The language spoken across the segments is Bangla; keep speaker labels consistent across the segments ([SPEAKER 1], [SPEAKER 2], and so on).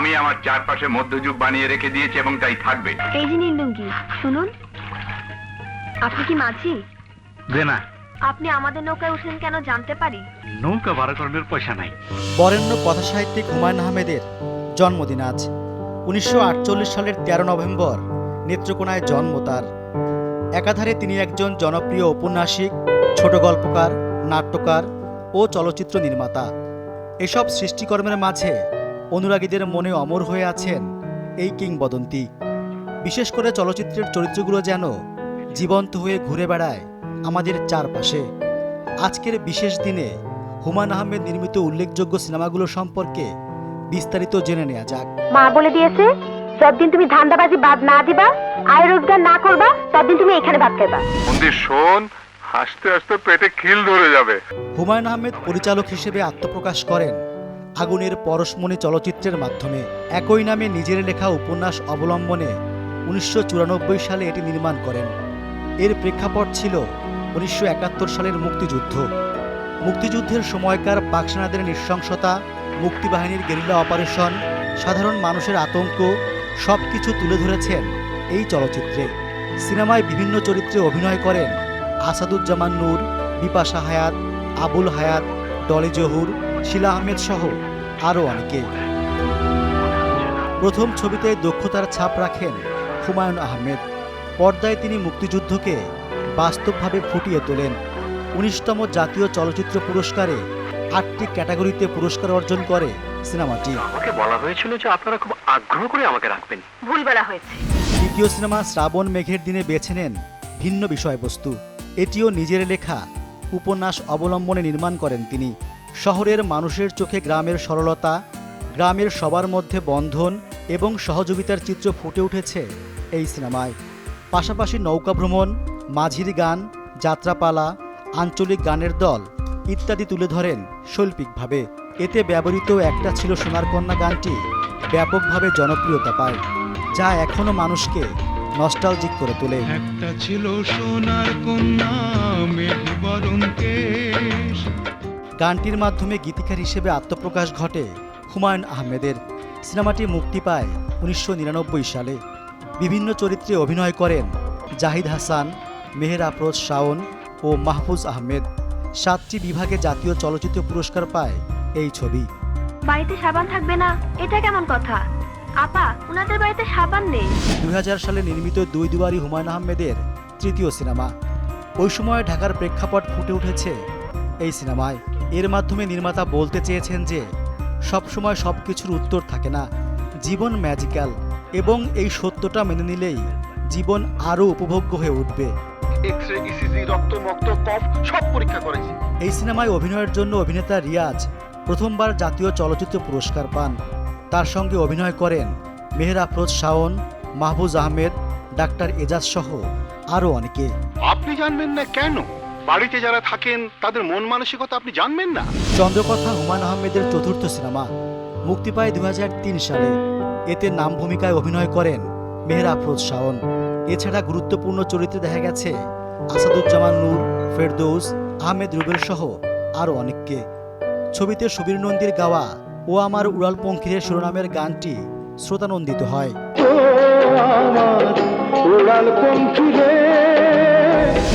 [SPEAKER 1] আমি আমার চারপাশে মধ্যযুগ বানিয়ে রেখে দিয়েছি এবং তাই থাকবে।
[SPEAKER 2] এই যে নীলুঙ্গি শুনুন। আপনি কি মাঝি?
[SPEAKER 3] যে না।
[SPEAKER 2] আপনি আমাদের নৌকায় উঠলেন কেন জানতে পারি?
[SPEAKER 3] নৌকা ভাড়া করানোর পয়সা নাই।
[SPEAKER 4] বরেণ্য কথাসাহিত্যিক হুমায়ুন আহমেদের জন্মদিন আজ। উনিশশো সালের তেরো নভেম্বর নেত্রকোনায় জন্ম তার। একাধারে তিনি একজন জনপ্রিয় ঔপন্যাসিক ছোট গল্পকার নাট্যকার ও চলচ্চিত্র নির্মাতা। এসব সৃষ্টিকর্মের মাঝে অনুরাগীদের মনে অমর হয়ে আছেন এই কিংবদন্তি। বিশেষ করে চলচ্চিত্রের চরিত্রগুলো যেন জীবন্ত হয়ে ঘুরে বেড়ায় আমাদের চারপাশে। আজকের বিশেষ দিনে হুমায়ুন আহমেদ নির্মিত উল্লেখযোগ্য সিনেমাগুলো সম্পর্কে বিস্তারিত জেনে নেওয়া যাক।
[SPEAKER 2] মা বলে দিয়েছে যতদিন তুমি ধান্দাবাজি বাদ না দিবা আয় রোজগার না করবা ততদিন তুমি এখানে ভাত খাইবা।
[SPEAKER 1] মন্দির শোন হাসতে হাসতে পেটে খিল ধরে যাবে।
[SPEAKER 4] হুমায়ুন আহমেদ পরিচালক হিসেবে আত্মপ্রকাশ করেন আগুনের পরশমণি চলচ্চিত্রের মাধ্যমে একই নামে নিজের লেখা উপন্যাস অবলম্বনে উনিশশো চুরানব্বই সালে এটি নির্মাণ করেন। এর প্রেক্ষাপট ছিল উনিশশো একাত্তর সালের মুক্তিযুদ্ধ। মুক্তিযুদ্ধের সময়কার পাক সেনাদের নৃশংসতা, মুক্তিবাহিনীর গেরিলা অপারেশন, সাধারণ মানুষের আতঙ্ক সব কিছু তুলে ধরেছেন এই চলচ্চিত্রে। সিনেমায় বিভিন্ন চরিত্রে অভিনয় করেন আসাদুজ্জামান নূর, বিপাশা হায়াত, আবুল হায়াত, ডলি জহুর, শিলা আহমেদ সহ আরও অনেকে। প্রথম ছবিতে দক্ষতার ছাপ রাখেন হুমায়ুন আহমেদ। পর্দায় তিনি মুক্তিযুদ্ধকে বাস্তবভাবে ফুটিয়ে তোলেন। উনিশতম জাতীয় চলচ্চিত্র পুরস্কারে আটটি ক্যাটাগরিতে পুরস্কার অর্জন করে সিনেমাটি।
[SPEAKER 3] আমাকে বলা হয়েছিল যে আপনারা খুব আগ্রহ করে আমাকে রাখবেন।
[SPEAKER 2] ভুল বলা হয়েছে।
[SPEAKER 4] দ্বিতীয় সিনেমা শ্রাবণ মেঘের দিনে বেছে নেন ভিন্ন বিষয়বস্তু। এটিও নিজের লেখা উপন্যাস অবলম্বনে নির্মাণ করেন তিনি। শহরের মানুষের চোখে গ্রামের সরলতা, গ্রামের সবার মধ্যে বন্ধন এবং সহযোগিতার চিত্র ফুটে উঠেছে এই সিনেমায়। পাশাপাশি নৌকা ভ্রমণ, মাঝির গান, যাত্রাপালা, আঞ্চলিক গানের দল ইত্যাদি তুলে ধরেন শৈল্পিকভাবে। এতে ব্যবহৃত একটা ছিল সোনার কন্যা গানটি ব্যাপকভাবে জনপ্রিয়তা পায়, যা এখনও মানুষকে নস্টালজিক করে তোলে।
[SPEAKER 5] একটা ছিল সোনার কন্যা
[SPEAKER 4] গানটির মাধ্যমে গীতিকার হিসেবে আত্মপ্রকাশ ঘটে হুমায়ুন আহমেদের। সিনেমাটি মুক্তি পায় উনিশশো নিরানব্বই সালে। বিভিন্ন চরিত্রে অভিনয় করেন জাহিদ হাসান মেহের আফরোজ শাওন ও মাহফুজ আহমেদ। সাতটি বিভাগে জাতীয় চলচ্চিত্র পুরস্কার পায় এই ছবি।
[SPEAKER 2] বাড়িতে সাবান থাকবে না এটা কেমন কথা? আপা উনাদের বাড়িতে সাবান নেই।
[SPEAKER 4] দুই হাজার সালে নির্মিত দুই দুয়ারি হুমায়ুন আহমেদের তৃতীয় সিনেমা। ওই সময় ঢাকার প্রেক্ষাপট ফুটে উঠেছে এই সিনেমায়। এর মাধ্যমে নির্মাতা বলতে চেয়েছেন যে সবসময় সব কিছুর উত্তর থাকে না। জীবন ম্যাজিক্যাল এবং এই সত্যটা মেনে নিলেই জীবন আরও উপভোগ্য হয়ে উঠবে।
[SPEAKER 6] করেছি।
[SPEAKER 4] এই সিনেমায় অভিনয়ের জন্য অভিনেতা রিয়াজ প্রথমবার জাতীয় চলচ্চিত্র পুরস্কার পান। তার সঙ্গে অভিনয় করেন মেহের আফরোজ শাওন মাহবুজ আহমেদ ডাক্তার এজাজ সহ আরও অনেকে।
[SPEAKER 6] আপনি জানবেন না কেন? বাড়িতে যারা থাকেন তাদের মন মানসিকতা আপনি জানবেন না।
[SPEAKER 4] চন্দ্রকথা হুমায়ুন আহমেদের চতুর্থ সিনেমা মুক্তি পায় দু হাজার তিন সালে। এতে নাম ভূমিকায় অভিনয় করেন মেহের আফরোজ শাওন। এছাড়া গুরুত্বপূর্ণ চরিত্রে দেখা গেছে আসাদুজ্জামান নূর ফেরদৌস আহমেদ রুবেল সহ আরও অনেককে। ছবিতে সুবীর নন্দীর গাওয়া ও আমার উড়াল পঙ্খিরের শিরোনামের গানটি শ্রোতানন্দিত হয়।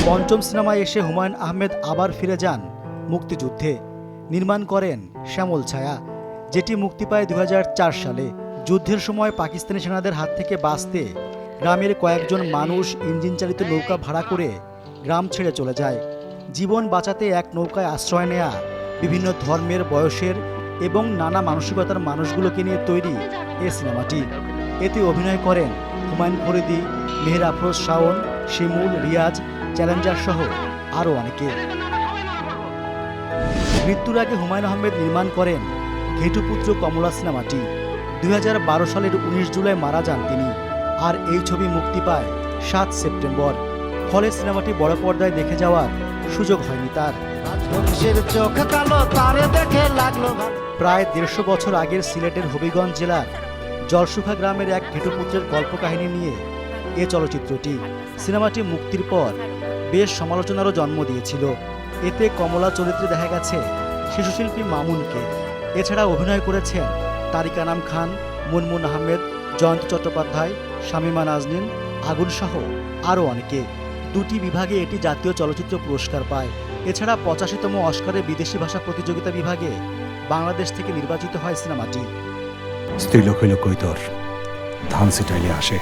[SPEAKER 4] পঞ্চম সিনেমায় এসে হুমায়ুন আহমেদ আবার ফিরে যান মুক্তিযুদ্ধে। নির্মাণ করেন শ্যামল ছায়া, যেটি মুক্তি পায় দু হাজার চার সালে। যুদ্ধের সময় পাকিস্তানি সেনাদের হাত থেকে বাঁচতে গ্রামের কয়েকজন মানুষ ইঞ্জিন চালিত নৌকা ভাড়া করে গ্রাম ছেড়ে চলে যায়। জীবন বাঁচাতে এক নৌকায় আশ্রয় নেয়া, বিভিন্ন ধর্মের বয়সের এবং নানা মানসিকতার মানুষগুলোকে নিয়ে তৈরি এ সিনেমাটি। এতে অভিনয় করেন হুমায়ুন ফরিদি, মেহের আফরোজ শাওন, শিমুল, রিয়াজ চ্যালেঞ্জার সহ আরও অনেকে। মৃত্যুর আগে হুমায়ুন আহমেদ নির্মাণ করেন ঘেটুপুত্র কমলা সিনেমাটি। দুই হাজার বারো সালের উনিশ জুলাই মারা যান তিনি আর এই ছবি মুক্তি পায় সাত সেপ্টেম্বর। ফলে সিনেমাটি বড় পর্দায় দেখে যাওয়ার সুযোগ হয়নি তার। প্রায় দেড়শো বছর আগের সিলেটের হবিগঞ্জ জেলার জলসুখা গ্রামের এক ঘেটুপুত্রের কল্পকাহিনী নিয়ে এ চলচ্চিত্রটি। সিনেমাটি মুক্তির পর বেশ সমালোচনারও জন্ম দিয়েছিল। এতে কমলা চরিত্রে দেখা গেছে শিশুশিল্পী মামুনকে। এছাড়া অভিনয় করেছেন তারিক আনাম খান, মুনমুন আহমেদ, জয়ন্ত চট্টোপাধ্যায়, শামীমা নাজনীন, আগুন সহ আরও অনেকে। দুটি বিভাগে এটি জাতীয় চলচ্চিত্র পুরস্কার পায়। এছাড়া পঁচাশিতম অস্কারে বিদেশি ভাষা প্রতিযোগিতা বিভাগে বাংলাদেশ থেকে নির্বাচিত হয় সিনেমাটি।
[SPEAKER 7] স্ত্রীলোক হইল কৈতর। ধান সিটাইলে আসে।